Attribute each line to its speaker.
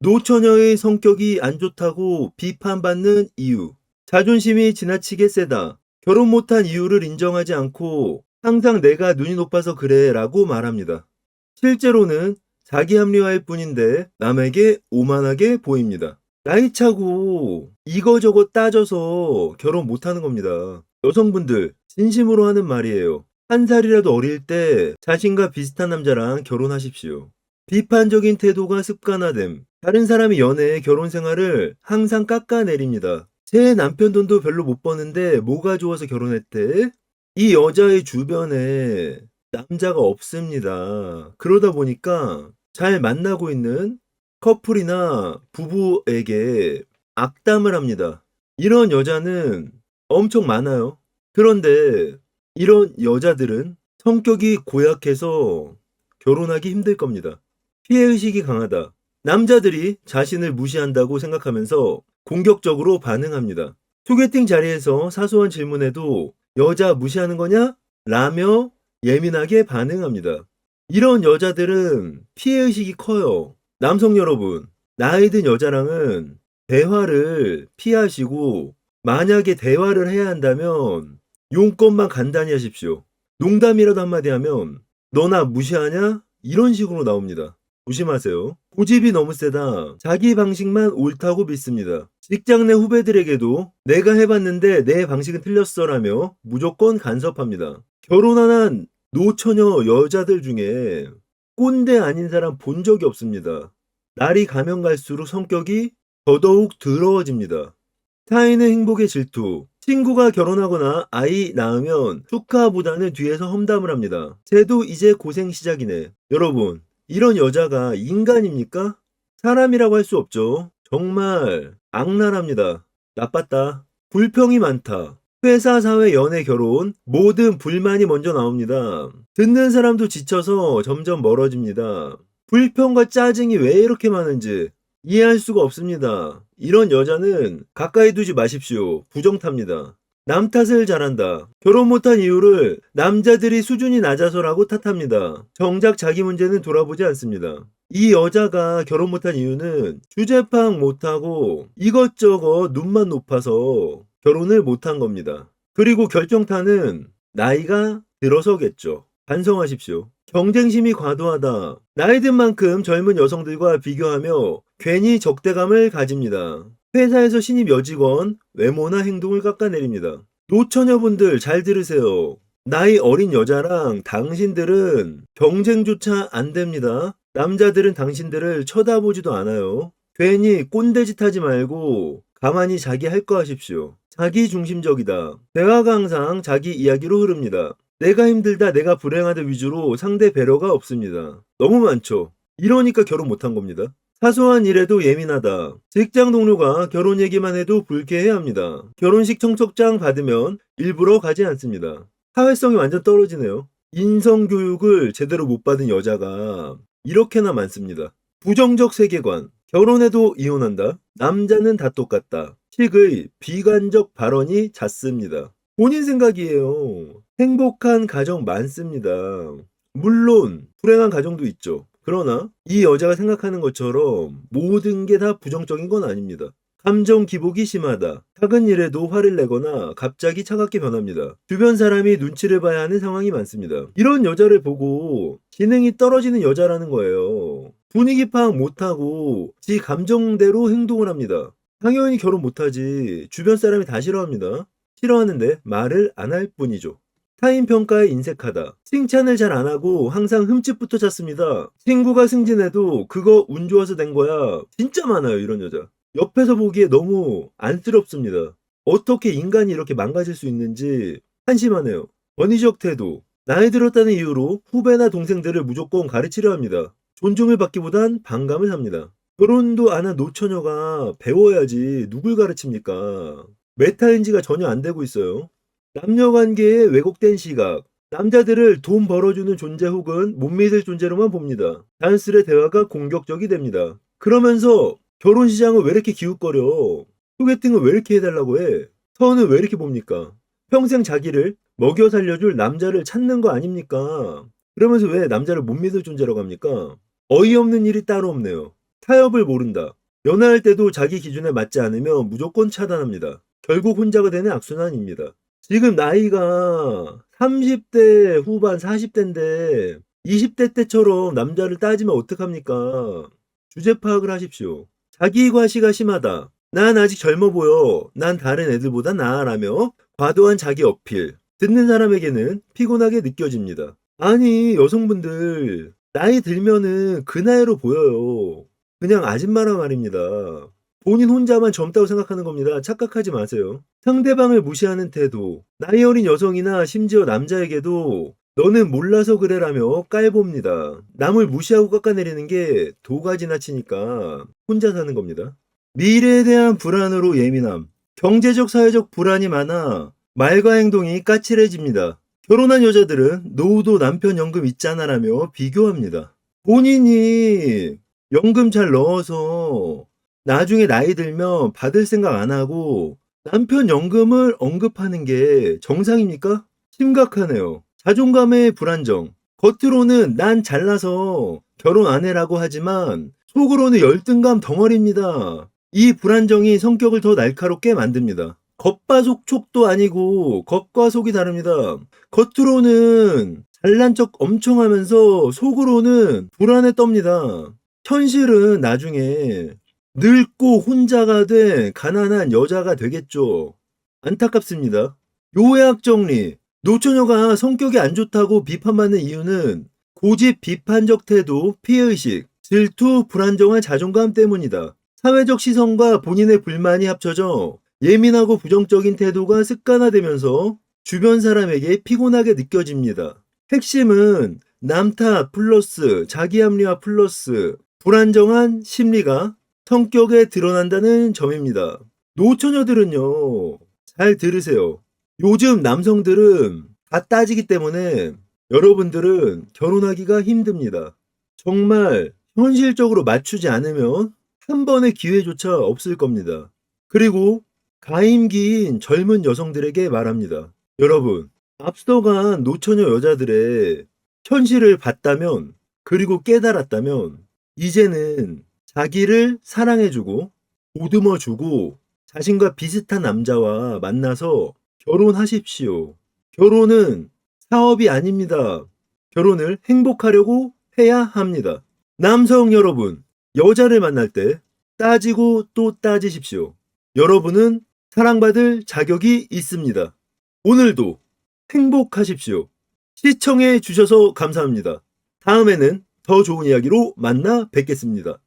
Speaker 1: 노처녀의 성격이 안 좋다고 비판받는 이유. 자존심이 지나치게 세다. 결혼 못한 이유를 인정하지 않고 항상 내가 눈이 높아서 그래 라고 말합니다. 실제로는 자기 합리화일 뿐인데 남에게 오만하게 보입니다. 나이 차고 이거저거 따져서 결혼 못하는 겁니다. 여성분들 진심으로 하는 말이에요. 한 살이라도 어릴 때 자신과 비슷한 남자랑 결혼하십시오. 비판적인 태도가 습관화됨. 다른 사람이 연애, 결혼 생활을 항상 깎아내립니다. 제 남편 돈도 별로 못 버는데 뭐가 좋아서 결혼했대? 이 여자의 주변에 남자가 없습니다. 그러다 보니까 잘 만나고 있는 커플이나 부부에게 악담을 합니다. 이런 여자는 엄청 많아요. 그런데 이런 여자들은 성격이 고약해서 결혼하기 힘들 겁니다. 피해의식이 강하다. 남자들이 자신을 무시한다고 생각하면서 공격적으로 반응합니다. 소개팅 자리에서 사소한 질문에도 여자 무시하는 거냐? 라며 예민하게 반응합니다. 이런 여자들은 피해의식이 커요. 남성 여러분, 나이 든 여자랑은 대화를 피하시고 만약에 대화를 해야 한다면 용건만 간단히 하십시오. 농담이라도 한마디 하면 너나 무시하냐? 이런 식으로 나옵니다. 조심하세요. 고집이 너무 세다. 자기 방식만 옳다고 믿습니다. 직장 내 후배들에게도 내가 해봤는데 내 방식은 틀렸어라며 무조건 간섭합니다. 결혼 안한 노처녀 여자들 중에 꼰대 아닌 사람 본 적이 없습니다. 날이 가면 갈수록 성격이 더더욱 더러워집니다. 타인의 행복에 질투. 친구가 결혼하거나 아이 낳으면 축하보다는 뒤에서 험담을 합니다. 쟤도 이제 고생 시작이네. 여러분, 이런 여자가 인간입니까? 사람이라고 할 수 없죠. 정말 악랄합니다. 나빴다. 불평이 많다. 회사, 사회, 연애, 결혼 모든 불만이 먼저 나옵니다. 듣는 사람도 지쳐서 점점 멀어집니다. 불평과 짜증이 왜 이렇게 많은지 이해할 수가 없습니다. 이런 여자는 가까이 두지 마십시오. 부정탑니다. 남 탓을 잘한다. 결혼 못한 이유를 남자들이 수준이 낮아서라고 탓합니다. 정작 자기 문제는 돌아보지 않습니다. 이 여자가 결혼 못한 이유는 주제 파악 못하고 이것저것 눈만 높아서 결혼을 못한 겁니다. 그리고 결정타는 나이가 들어서겠죠. 반성하십시오. 경쟁심이 과도하다. 나이 든 만큼 젊은 여성들과 비교하며 괜히 적대감을 가집니다. 회사에서 신입 여직원 외모나 행동을 깎아내립니다. 노처녀분들 잘 들으세요. 나이 어린 여자랑 당신들은 경쟁조차 안 됩니다. 남자들은 당신들을 쳐다보지도 않아요. 괜히 꼰대짓 하지 말고 가만히 자기 할 거 하십시오. 자기 중심적이다. 대화가 항상 자기 이야기로 흐릅니다. 내가 힘들다, 내가 불행하다 위주로 상대 배려가 없습니다. 너무 많죠. 이러니까 결혼 못한 겁니다. 사소한 일에도 예민하다. 직장 동료가 결혼 얘기만 해도 불쾌해합니다. 결혼식 청첩장 받으면 일부러 가지 않습니다. 사회성이 완전 떨어지네요. 인성 교육을 제대로 못 받은 여자가 이렇게나 많습니다. 부정적 세계관. 결혼해도 이혼한다. 남자는 다 똑같다. 식의 비관적 발언이 잦습니다. 본인 생각이에요. 행복한 가정 많습니다. 물론 불행한 가정도 있죠. 그러나 이 여자가 생각하는 것처럼 모든 게 다 부정적인 건 아닙니다. 감정 기복이 심하다. 작은 일에도 화를 내거나 갑자기 차갑게 변합니다. 주변 사람이 눈치를 봐야 하는 상황이 많습니다. 이런 여자를 보고 지능이 떨어지는 여자라는 거예요. 분위기 파악 못하고 지 감정대로 행동을 합니다. 당연히 결혼 못하지. 주변 사람이 다 싫어합니다. 싫어하는데 말을 안 할 뿐이죠. 타인 평가에 인색하다. 칭찬을 잘 안 하고 항상 흠집부터 찾습니다. 친구가 승진해도 그거 운 좋아서 된 거야. 진짜 많아요, 이런 여자. 옆에서 보기에 너무 안쓰럽습니다. 어떻게 인간이 이렇게 망가질 수 있는지 한심하네요. 권위적 태도. 나이 들었다는 이유로 후배나 동생들을 무조건 가르치려 합니다. 존중을 받기보단 반감을 삽니다. 결혼도 안 한 노처녀가 배워야지 누굴 가르칩니까? 메타인지가 전혀 안 되고 있어요. 남녀 관계의 왜곡된 시각. 남자들을 돈 벌어주는 존재 혹은 못 믿을 존재로만 봅니다. 단술의 대화가 공격적이 됩니다. 그러면서 결혼 시장은 왜 이렇게 기웃거려? 소개팅은 왜 이렇게 해달라고 해? 선은 왜 이렇게 봅니까? 평생 자기를 먹여 살려줄 남자를 찾는 거 아닙니까? 그러면서 왜 남자를 못 믿을 존재라고 합니까? 어이없는 일이 따로 없네요. 타협을 모른다. 연애할 때도 자기 기준에 맞지 않으면 무조건 차단합니다. 결국 혼자가 되는 악순환입니다. 지금 나이가 30대 후반 40대인데 20대 때처럼 남자를 따지면 어떡합니까? 주제 파악을 하십시오. 자기 과시가 심하다. 난 아직 젊어 보여. 난 다른 애들보다 나아라며 과도한 자기 어필. 듣는 사람에게는 피곤하게 느껴집니다. 아니, 여성분들, 나이 들면은 그 나이로 보여요. 그냥 아줌마란 말입니다. 본인 혼자만 젊다고 생각하는 겁니다. 착각하지 마세요. 상대방을 무시하는 태도, 나이 어린 여성이나 심지어 남자에게도 너는 몰라서 그래라며 깔봅니다. 남을 무시하고 깎아내리는 게 도가 지나치니까 혼자 사는 겁니다. 미래에 대한 불안으로 예민함, 경제적 사회적 불안이 많아 말과 행동이 까칠해집니다. 결혼한 여자들은 노후도 남편 연금 있잖아라며 비교합니다. 본인이 연금 잘 넣어서 나중에 나이 들면 받을 생각 안 하고 남편 연금을 언급하는 게 정상입니까? 심각하네요. 자존감의 불안정. 겉으로는 난 잘나서 결혼 안 해라고 하지만 속으로는 열등감 덩어리입니다. 이 불안정이 성격을 더 날카롭게 만듭니다. 겉바 속촉도 아니고 겉과 속이 다릅니다. 겉으로는 잘난 척 엄청 하면서 속으로는 불안에 떱니다. 현실은 나중에 늙고 혼자가 된 가난한 여자가 되겠죠. 안타깝습니다. 요약 정리. 노처녀가 성격이 안 좋다고 비판받는 이유는 고집 비판적 태도, 피해의식, 질투, 불안정한 자존감 때문이다. 사회적 시선과 본인의 불만이 합쳐져 예민하고 부정적인 태도가 습관화되면서 주변 사람에게 피곤하게 느껴집니다. 핵심은 남탓 플러스 자기합리화 플러스 불안정한 심리가 성격에 드러난다는 점입니다. 노처녀들은요, 잘 들으세요. 요즘 남성들은 다 따지기 때문에 여러분들은 결혼하기가 힘듭니다. 정말 현실적으로 맞추지 않으면 한 번의 기회조차 없을 겁니다. 그리고 가임기인 젊은 여성들에게 말합니다. 여러분, 앞서간 노처녀 여자들의 현실을 봤다면, 그리고 깨달았다면, 이제는 자기를 사랑해주고, 보듬어주고, 자신과 비슷한 남자와 만나서 결혼하십시오. 결혼은 사업이 아닙니다. 결혼을 행복하려고 해야 합니다. 남성 여러분, 여자를 만날 때 따지고 또 따지십시오. 여러분은 사랑받을 자격이 있습니다. 오늘도 행복하십시오. 시청해 주셔서 감사합니다. 다음에는 더 좋은 이야기로 만나 뵙겠습니다.